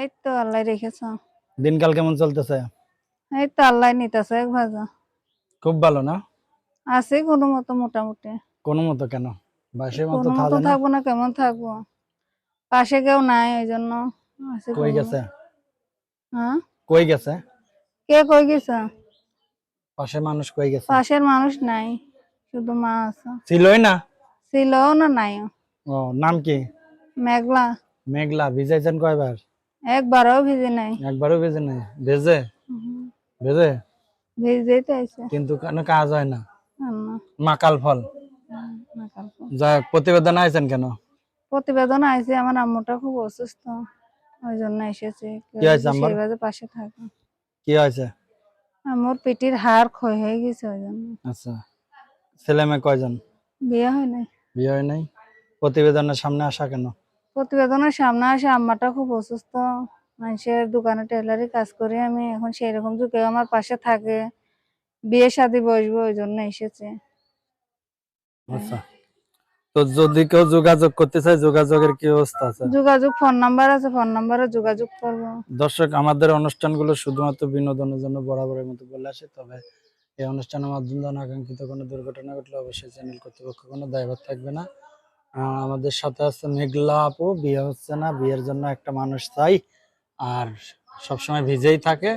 এই তো আল্লাহ রেখেছ। দিনকাল কেমন চলতেছে? এই তো আল্লাহ নিতেছে এক ভাজা। খুব ভালো না? আছে কোনো মতো মোটামুটি। কোনো মতো কেন? বাসের মতো থাকবে না কেমন থাকব? পাশে কেউ নাই ওই জন্য কই গেছে? হ্যাঁ? কই গেছে? কে কই গেছে? পাশে মানুষ কই গেছে? পাশের মানুষ নাই শুধু মা আছে। ছিলই না? ছিল না নাই। ও নাম কি? মেঘলা। মেঘলা ভিজাইছেন কয়বার? একবারও ভিজে নাই। একবারও ভেজে নাই। ভেজে? ভেজে? তো আইছে কিন্তু কোনো কাজ হয় না। মাকাল ফল। হোক, প্রতিবেদন আইছেন কেন? প্রতিবেদন আইছে আমার আম্মুটা খুব অসুস্থ। ওই জন্য এসেছে। কি হয়েছে পাশে থাকে। কি হয়েছে? আমার পেটের হাড় ক্ষয় হয়ে গেছে ওই জন্য। আচ্ছা। ছেলে মেয়ে কয়জন? বিয়ে হয় নাই। বিয়ে হয় নাই। প্রতিবেদনের সামনে আসা কেন? প্রতিবেদনের সামনে আসে আম্মাটা খুব অসুস্থ। মানুষের দোকানে টেলারি কাজ করি আমি এখন সেই রকম কেউ আমার পাশে থাকে। বিয়ে শাদি বসবো ওই জন্য এসেছে। আচ্ছা। তো যদি কেউ যোগাযোগ করতে চায় যোগাযোগের কি অবস্থা আছে? যোগাযোগ ফোন নাম্বার আছে ফোন নাম্বারে যোগাযোগ করব। দর্শক আমাদের অনুষ্ঠানগুলো শুধুমাত্র বিনোদনের জন্য বরাবরের মতো বলে আসে তবে এই অনুষ্ঠানের মাধ্যমে অনাকাঙ্ক্ষিত কোনো দুর্ঘটনা ঘটলে অবশ্যই চ্যানেল কর্তৃপক্ষ কোনো দায়ভার থাকবে না। আমাদের সাথে আছে মেঘলা আপু বিয়ে হচ্ছে না বিয়ের জন্য একটা মানুষ চাই। আর সবসময় ভিজেই থাকে।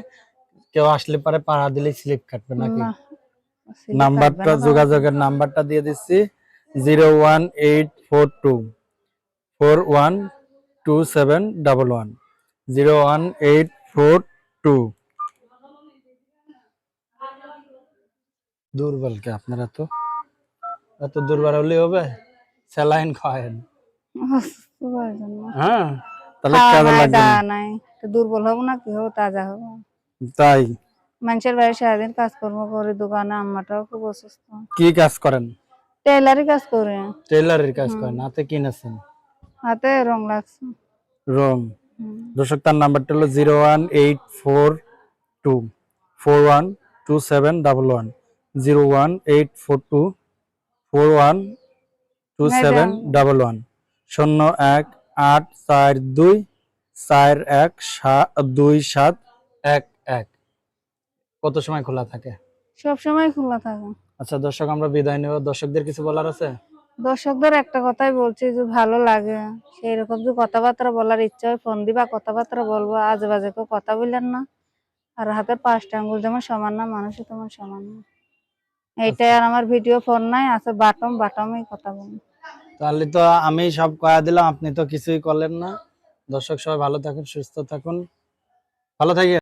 কেউ আসলে পারে পাড়া দিলেই স্লিপ কাটবে নাকি? নাম্বারটা যোগাযোগের নাম্বারটা দিয়ে দিচ্ছি। Zero one eight four two four one two seven double one. Zero one eight four two. দুর্বল কে আপনারা তো? এত দুর্বল হলে হবে? স্যালাইন খাওয়ায়েন। হ্যাঁ তাহলে কাজে নাই, লাগবে নাই দুর্বল হব না কি হব তাজা হব। তাই? মানুষের বাড়ি সারাদিন কাজকর্ম করে দোকানে আম্মাটাও খুব অসুস্থ। কি কাজ করেন? টেলারি কাজ করে। টেলারের কাজ করেন হাতে কিনেছেন হাতে রং লাগছে। রং। দর্শক তার নাম্বারটা হলো zero one eight four two four one two seven double one zero one eight four two four one two seven double one শূন্য এক আট চার দুই চার এক দুই সাত এক এক। কত সময় খোলা থাকে? সব সময় খোলা থাকে। আচ্ছা দর্শক আমরা বিদায় নেব। দর্শকদের কিছু বলার আছে? দর্শকদের একটা কথাই বলছি যে ভালো লাগে। সেই রকম যে কথাবার্তা বলার ইচ্ছা হয় ফোন দিবা কথাবার্তা বলব আজে বাজে কেউ কথা বললেন না। আর হাতের পাঁচটা আঙ্গুল যেমন সমান না মানুষও তেমন সমান না। এইটাই আর আমার ভিডিও ফোন নাই আছে বাটম বাটমেই কথা বলি তাহলে তো আমি সব কয়া দিলাম, আপনি তো কিছুই করলেন না। দর্শক সবাই ভালো থাকুন, সুস্থ থাকুন। ভালো থাকি